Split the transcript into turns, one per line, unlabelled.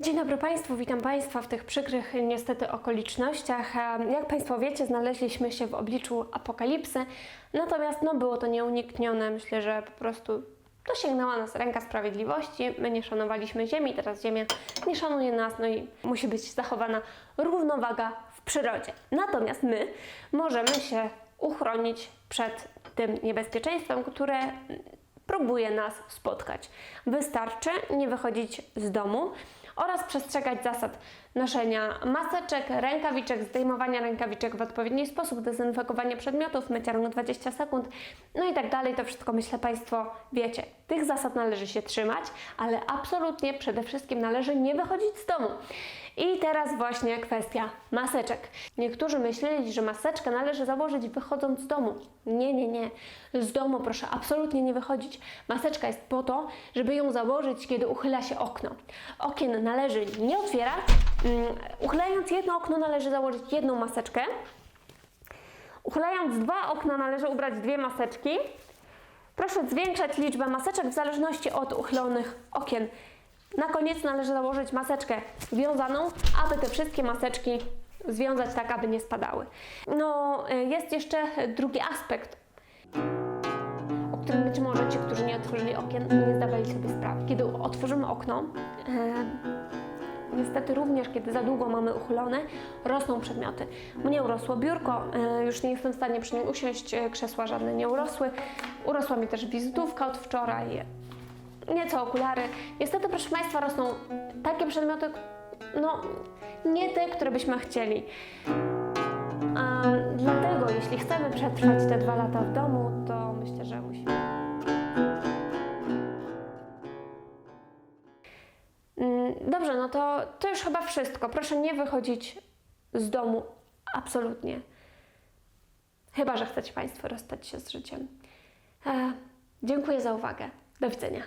Dzień dobry Państwu, witam Państwa w tych przykrych niestety okolicznościach. Jak Państwo wiecie, znaleźliśmy się w obliczu apokalipsy, natomiast no, było to nieuniknione. Myślę, że po prostu dosięgnęła nas ręka sprawiedliwości. My nie szanowaliśmy Ziemi, teraz Ziemia nie szanuje nas, no i musi być zachowana równowaga w przyrodzie. Natomiast my możemy się uchronić przed tym niebezpieczeństwem, które próbuje nas spotkać. Wystarczy nie wychodzić z domu oraz przestrzegać zasad noszenia maseczek, rękawiczek, zdejmowania rękawiczek w odpowiedni sposób, dezynfekowania przedmiotów, mycia rąk 20 sekund, no i tak dalej. To wszystko myślę Państwo wiecie. Tych zasad należy się trzymać, ale absolutnie przede wszystkim należy nie wychodzić z domu. I teraz właśnie kwestia maseczek. Niektórzy myśleli, że maseczkę należy założyć wychodząc z domu. Nie, nie, nie. Z domu proszę absolutnie nie wychodzić. Maseczka jest po to, żeby ją założyć, kiedy uchyla się okno. Okien należy nie otwierać. Mm, Uchylając jedno okno należy założyć jedną maseczkę. Uchylając dwa okna należy ubrać dwie maseczki. Proszę zwiększać liczbę maseczek w zależności od uchylonych okien. Na koniec należy założyć maseczkę wiązaną, aby te wszystkie maseczki związać tak, aby nie spadały. No, y, jest jeszcze drugi aspekt, o którym być może ci, którzy nie otworzyli okien, nie zdawali sobie sprawy. Kiedy otworzymy okno, e, niestety również, kiedy za długo mamy uchylone, rosną przedmioty. Mnie urosło biurko, e, już nie jestem w stanie przy nim usiąść, e, krzesła żadne nie urosły. Urosła mi też wizytówka od wczoraj, nieco okulary. Niestety, proszę Państwa, rosną takie przedmioty, no nie te, które byśmy chcieli. A dlatego, jeśli chcemy przetrwać te dwa lata w domu, to myślę, że musimy. Mm, Dobrze, no to, to już chyba wszystko. Proszę nie wychodzić z domu absolutnie. Chyba, że chcecie Państwo rozstać się z życiem. E, dziękuję za uwagę. Do widzenia.